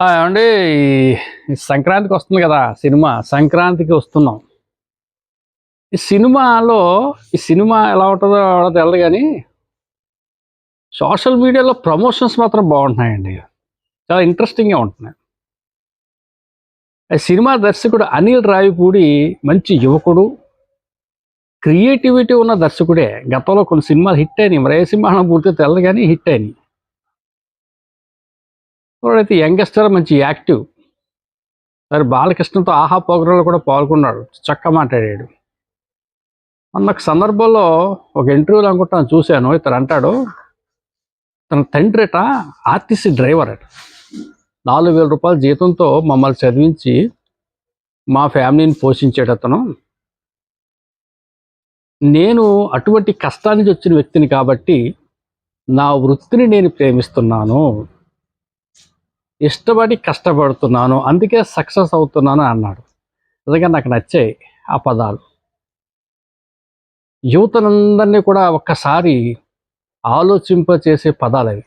ఏమండి సంక్రాంతికి వస్తుంది కదా సినిమా సంక్రాంతికి వస్తున్నాం. ఈ సినిమాలో ఈ సినిమా ఎలా ఉంటుందో ఎవడో తెలియదు కానీ సోషల్ మీడియాలో ప్రమోషన్స్ మాత్రం బాగుంటున్నాయండి. చాలా ఇంట్రెస్టింగ్గా ఉంటున్నాయి. సినిమా దర్శకుడు అనిల్ రావిపూడి మంచి యువకుడు. క్రియేటివిటీ ఉన్న దర్శకుడే. గతంలో కొన్ని సినిమాలు హిట్ అయినాయి. మరి ఏ సినిమా పూర్తిగా తెలియదు కానీ హిట్ అయినాయి. అయితే యంగ్స్టర్ మంచి యాక్టివ్ మరి బాలకృష్ణతో ఆహా ప్రోగ్రాంలో కూడా పాల్గొన్నాడు చక్క మాట్లాడాడు. మొన్న ఒక సందర్భంలో ఒక ఇంటర్వ్యూలో అనుకుంటాను చూశాను ఇతను అంటాడు తన తండ్రిట ఆర్టీసీ డ్రైవర్ అట. నాలుగు వేల రూపాయల జీతంతో మమ్మల్ని చదివించి మా ఫ్యామిలీని పోషించాడు అతను. నేను అటువంటి కష్టానికి వచ్చిన వ్యక్తిని కాబట్టి నా వృత్తిని నేను ప్రేమిస్తున్నాను. ఇష్టపడి కష్టపడుతున్నాను అందుకే సక్సెస్ అవుతున్నాను అన్నాడు. నిజంగా నాకు నచ్చాయి ఆ పదాలు. యువతనందరినీ కూడా ఒక్కసారి ఆలోచింప చేసే పదాలు అవి.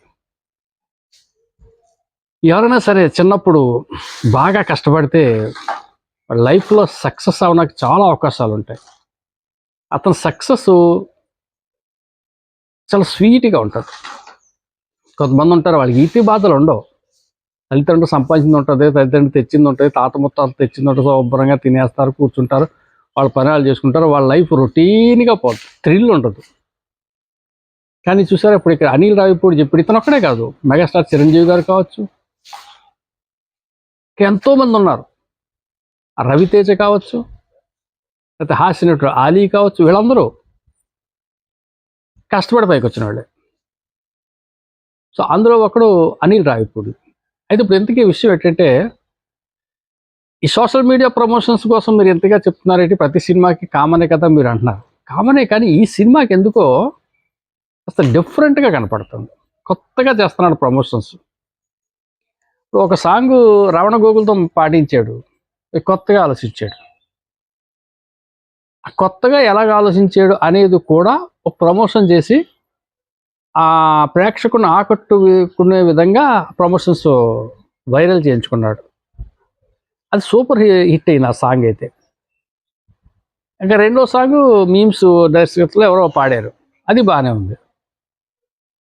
ఎవరైనా సరే చిన్నప్పుడు బాగా కష్టపడితే లైఫ్లో సక్సెస్ అవడానికి చాలా అవకాశాలు ఉంటాయి. అతని సక్సెస్ చాలా స్వీట్గా ఉంటుంది కొంతమంది ఉంటారు వాళ్ళకి ఇతి బాధలు ఉండవు. తల్లిదండ్రులు సంపాదించింది ఉంటుంది తల్లిదండ్రులు తెచ్చింది ఉంటుంది తాత ముత్తాలు తెచ్చింది ఉంటుంది శుభ్రంగా తినేస్తారు కూర్చుంటారు వాళ్ళ పని వాళ్ళు చేసుకుంటారు వాళ్ళ లైఫ్ రొటీన్గా పోతుంది థ్రిల్ ఉండదు. కానీ చూసారా ఇప్పుడు ఇక్కడ అనిల్ రావిపూడి చెప్పి ఇతను ఒక్కడే కాదు మెగాస్టార్ చిరంజీవి గారు కావచ్చు ఎంతోమంది ఎంతో మంది ఉన్నారు. రవితేజ కావచ్చు లేకపోతే హాస్య నటుడు ఆలీ కావచ్చు వీళ్ళందరూ కష్టపడి పైకి వచ్చిన వాళ్ళే. సో అందులో ఒకడు అనిల్ రావిపూడి అయితే ఇప్పుడు ఇంతకీ విషయం ఏంటంటే ఈ సోషల్ మీడియా ప్రమోషన్స్ కోసం మీరు ఎంతగా చెప్తున్నారంటే ప్రతి సినిమాకి కామనే కదా మీరు అంటున్నారు. కామనే కానీ ఈ సినిమాకి ఎందుకో అసలు డిఫరెంట్గా కనపడుతుంది. కొత్తగా చేస్తున్నాడు ప్రమోషన్స్. ఒక సాంగ్ రవణ గోగులతో పాటించాడు కొత్తగా ఆలోచించాడు. ఆ కొత్తగా ఎలాగ ఆలోచించాడు అనేది కూడా ఒక ప్రమోషన్ చేసి ఆ ప్రేక్షకుని ఆకట్టుకునే విధంగా ప్రమోషన్స్ వైరల్ చేయించుకున్నాడు. అది సూపర్ హి- హిట్ అయింది ఆ సాంగ్ అయితే. ఇంకా రెండో సాంగ్ మీమ్స్ దర్శకత్వంలో ఎవరో పాడారు. అది బాగానే ఉంది.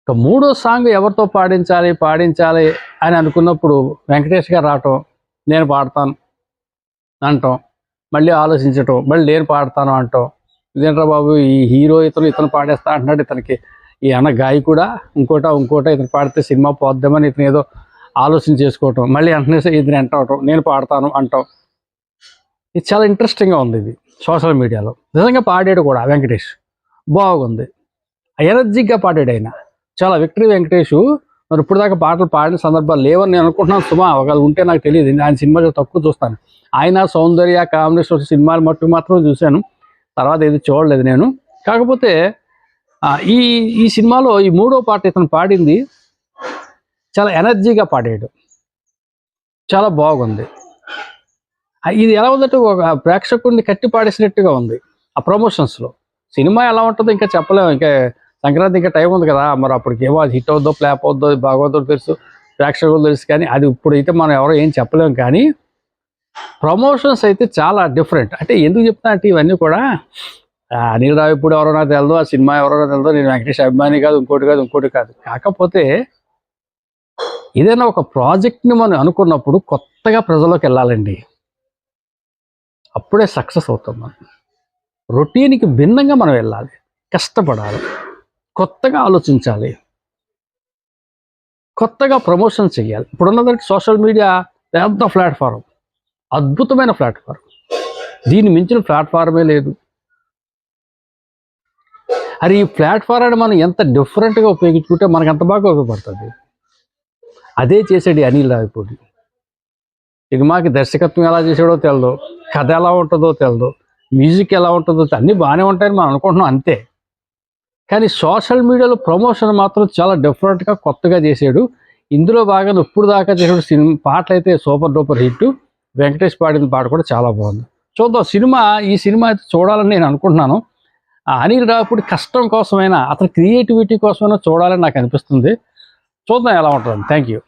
ఇక మూడో సాంగ్ ఎవరితో పాడించాలి పాడించాలి అని అనుకున్నప్పుడు వెంకటేష్ గారు రావటం నేను పాడతాను అంటాం మళ్ళీ ఆలోచించటం మళ్ళీ నేను పాడతాను అంటాం. ఇదేంట్రా బాబు ఈ హీరో ఇతను ఇతను పాడేస్తా అంటున్నాడు ఇతనికి. ఈ అన్న గాయకుడా ఇంకోట ఇంకోట ఇతను పాడితే సినిమా పోద్దామని ఇతను ఏదో ఆలోచన చేసుకోవటం మళ్ళీ వెంటనే ఇతను ఎంట అవటం నేను పాడతాను అంటాం. ఇది చాలా ఇంట్రెస్టింగ్గా ఉంది ఇది సోషల్ మీడియాలో నిజంగా పాడాడు కూడా వెంకటేష్. బాగుంది. ఎనర్జిక్గా పాడాడు ఆయన. చాలా విక్టరీ వెంకటేష్. మరి ఇప్పుడు దాకా పాటలు పాడిన సందర్భాలు లేవని నేను అనుకుంటున్నాను సుమా. ఒకవేళ ఉంటే నాకు తెలియదు. ఆయన సినిమా తక్కువ చూస్తాను. ఆయన సౌందర్య కాంబినేషన్ సినిమాలు మట్టుకు మాత్రం చూశాను. తర్వాత ఏది చూడలేదు నేను. కాకపోతే ఈ ఈ సినిమాలో ఈ మూడో పాట ఇతను పాడింది చాలా ఎనర్జీగా పాడాడు. చాలా బాగుంది. ఇది ఎలా ఉందంటే ఒక ప్రేక్షకుడిని కట్టి పాడేసినట్టుగా ఉంది ఆ ప్రమోషన్స్లో. సినిమా ఎలా ఉంటుందో ఇంకా చెప్పలేము. ఇంకా సంక్రాంతి ఇంకా టైం ఉంది కదా. మరి అప్పటికి ఏమో అది హిట్ అవుద్దో ఫ్లాప్ అవుద్దో బాగోద్దో తెలుసు ప్రేక్షకులు తెలుసు కానీ అది ఇప్పుడు అయితే మనం ఎవరో ఏం చెప్పలేము కానీ ప్రమోషన్స్ అయితే చాలా డిఫరెంట్. అంటే ఎందుకు చెప్తున్నా అంటే ఇవన్నీ కూడా అనిల్ రావిపూడి ఎవరో నాకు తెలదు ఆ సినిమా ఎవరో తెలదు నేను వెంకటేష్ అభిమాని కాదు ఇంకోటి కాదు ఇంకోటి కాదు. కాకపోతే ఏదైనా ఒక ప్రాజెక్ట్ని మనం అనుకున్నప్పుడు కొత్తగా ప్రజల్లోకి వెళ్ళాలండి. అప్పుడే సక్సెస్ అవుతాం మనం. రొటీన్కి భిన్నంగా మనం వెళ్ళాలి. కష్టపడాలి. కొత్తగా ఆలోచించాలి. కొత్తగా ప్రమోషన్ చేయాలి ఇప్పుడున్నదానికి సోషల్ మీడియా పెద్ద ప్లాట్ఫారం. అద్భుతమైన ప్లాట్ఫారం. దీన్ని మించిన ప్లాట్ఫారమే లేదు. అరే ఈ ప్లాట్ఫారాన్ని మనం ఎంత డిఫరెంట్గా ఉపయోగించుకుంటే మనకు ఎంత బాగా ఉపయోగపడుతుంది. అదే చేసాడు అనిల్ రావిపూడి మాకు దర్శకత్వం ఎలా చేసాడో తెలదు కథ ఎలా ఉంటుందో తెలదు మ్యూజిక్ ఎలా ఉంటుందో అన్నీ బాగానే ఉంటాయని మనం అనుకుంటున్నాం అంతే. కానీ సోషల్ మీడియాలో ప్రమోషన్ మాత్రం చాలా డిఫరెంట్గా కొత్తగా చేసాడు ఇందులో బాగా ఇప్పుడు దాకా చేసాడు సినిమా పాటలు అయితే సూపర్ డూపర్ హిట్. వెంకటేష్ పాడిన పాట కూడా చాలా బాగుంది. చూద్దాం సినిమా ఈ సినిమా అయితే చూడాలని నేను అనుకుంటున్నాను. ఆ అనిల్ రావుపూడి కష్టం కోసమైనా అతని క్రియేటివిటీ కోసమైనా చూడాలని నాకు అనిపిస్తుంది. చూద్దాం ఎలా ఉంటుంది థ్యాంక్ యూ